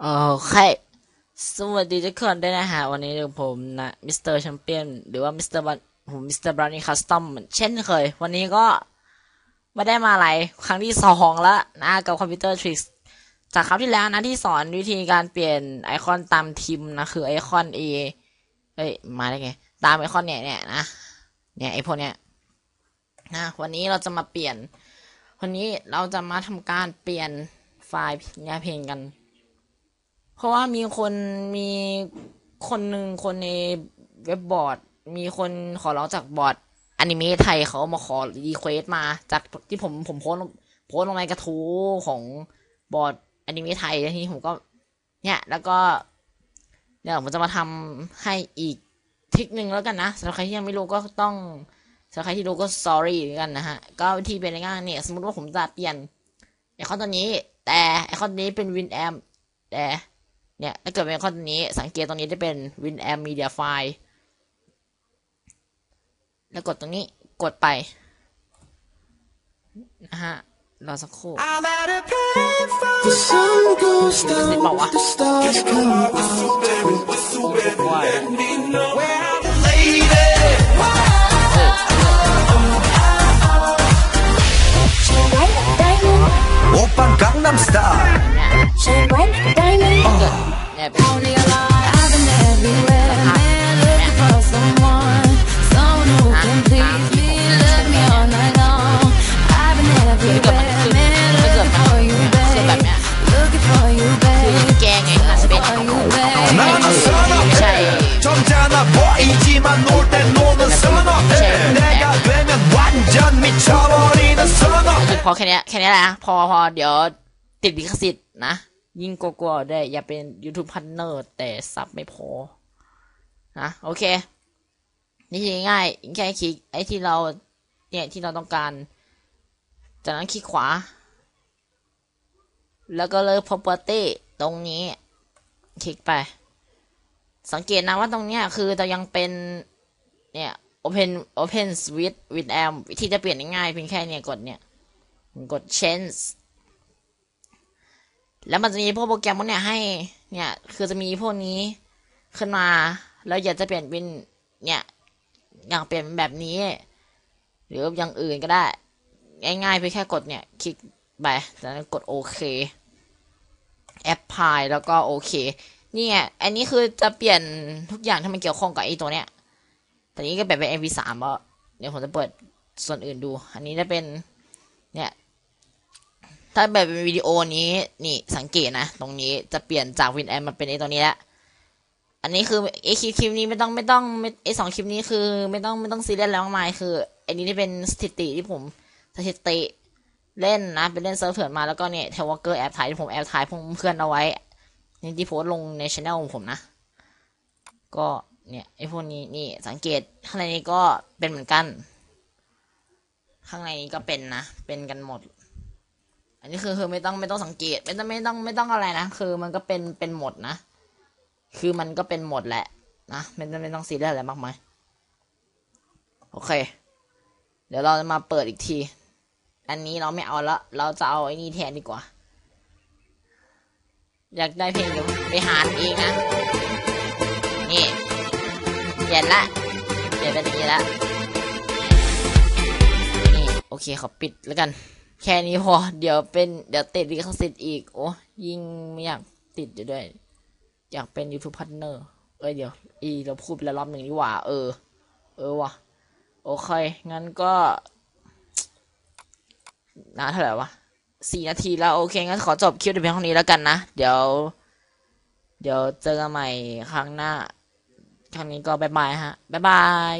โอเค สวัสดีทุกคนด้วยนะฮะ วันนี้ผมนะมิสเตอร์แชมเปี้ยนหรือว่ามิสเตอร์บันผมมิสเตอร์บราวนี่คัสตอมเหมือนเช่นเคย วันนี้ก็ไม่ได้มาอะไร ครั้งที่สองแล้วนะกับคอมพิวเตอร์ทริกจากคราวที่แล้วนะที่สอนวิธีการเปลี่ยนไอคอนตามทีมนะ คือไอคอน A เอ้ย มาได้ไง ตามไอคอนเนี่ยเนี่ยนะ เนี่ยไอพวกเนี้ยนะ วันนี้เราจะมาเปลี่ยน วันนี้เราจะมาทำการเปลี่ยนไฟล์งานเพลงกัน เพราะว่ามีคนมีคนหนึ่งคนในเว็บบอร์ด มีคนขอร้องจากบอร์ดอนิเมะไทยเขามาขอรีเควสมา จากที่ผมผมโพสโพสลงในกระทู้ของบอร์ดอนิเมะไทยแล้วทีนี้ผมก็ เนี่ยแล้วก็เดี๋ยวผมจะมาทำให้อีกทริคหนึ่งแล้วกันนะสำหรับใครที่ยังไม่รู้ก็ต้องสำหรับใครที่รู้ก็ sorry กันนะฮะ ก็วิธีเป็นง่ายเนี่ย สมมติว่าผมจะเปลี่ยนไอคอนตัวนี้ แต่ไอคอนนี้เป็น Winamp แต่ เนี่ย ถ้าเกิดเป็นข้อนี้สังเกตตรงนี้จะเป็น WinAmp Media File แล้วกดตรงนี้กดไปนะฮะรอสักครู่ I'm at a payphone. The sun goes เนี่ยเป็นพอแค่นี้แค่นี้แหละพอพอเดี๋ยวติดลิขสิทธิ์นะ ยิ่งกลัวๆได้อย่าเป็น YouTube Partner แต่ซับไม่พอนะโอเค นี่คือง่ายแค่คลิกไอ้ที่เราเนี่ยที่เราต้องการ จากนั้นคลิกขวา แล้วก็เลือก property ตรงนี้ คลิกไป สังเกตนะว่าตรงเนี้ยคือจะยังเป็น เนี่ย open open switch with amp วิธีจะเปลี่ยนง่ายเพียงแค่เนี่ยกดเนี่ย กด change แล้วมันจะมีพวกโปรแกรมพวกเนี้ยให้ เนี่ย คือจะมีพวกนี้ขึ้นมา แล้วอยากจะเปลี่ยนเป็น เนี่ย อยากเปลี่ยนเป็นแบบนี้ หรืออย่างอื่นก็ได้ ง่ายๆเพียงแค่กดเนี่ย คลิกไปจากนั้นกดโอเคแอปพลายแล้วก็โอเค นี่ไง อันนี้คือจะเปลี่ยนทุกอย่างที่มันเกี่ยวข้องกับไอ้ตัวเนี้ยแต่นี้ก็แบบเป็น MP3 แล้วเดี๋ยวผมจะเปิดส่วนอื่นดู อันนี้จะเป็น เนี่ย ถ้าแบบเป็นวิดีโอนี้นี่สังเกตนะ ตรงนี้จะเปลี่ยนจากวินแอมมาเป็นไอตัวนี้แล้วอันนี้คือไอคลิปคลิปนี้ไม่ต้องไม่ต้องไอสองคลิปนี้คือ ไม่ต้องไม่ต้องซีเรียสแล้วมากมายคืออันนี้ที่เป็นสถิติที่ผมสถิติเล่นนะเป็นเล่นเซิร์ฟเถื่อนมาแล้วก็เนี่ยเทวเกอร์แอบถ่ายที่ผมแอบถ่ายพวกเพื่อนเอาไว้นี่ที่โพสลงในช anel ของผมนะ ก็เนี่ยไอพวกนี้นี่สังเกตข้างในนี้ก็เป็นเหมือนกัน ข้างในนี้ก็เป็นนะ เป็นกันหมด อันนี้คือคือไม่ต้องไม่ต้องสังเกต ไม่ต้องไม่ต้องไม่ต้องอะไรนะคือมันก็เป็นเป็นหมดนะ คือมันก็เป็นหมดแหละนะไม่ต้องไม่ต้องซีเรียสอะไรมากมายโอเค เดี๋ยวเราจะมาเปิดอีกที อันนี้เราไม่เอาละเราจะเอาไอ้นี่แทนดีกว่า อยากได้เพลงเดี๋ยวไปหาเองนะนี่เปลี่ยนละเปลี่ยนเป็นอย่างนี้ละนี่โอเคขอปิดแล้วกัน แค่นี้พอ เดี๋ยวเป็นเดี๋ยวติดลิขสิทธิ์อีก โอ้ยิ่งไม่อยากติดอยู่ด้วย อยากเป็น YouTube Partner เอ้ยเดี๋ยว อีเราพูดไปแล้วรอบหนึ่งดีกว่า เออ เออว่ะ โอเค งั้นก็นานเท่าไหร่วะสี่นาทีแล้ว โอเค งั้นขอจบคลิปแต่เพียงเท่านี้แล้วกันนะ เดี๋ยว เดี๋ยวเจอกันใหม่ครั้งหน้า ครั้งนี้ก็บายบายฮะบายบาย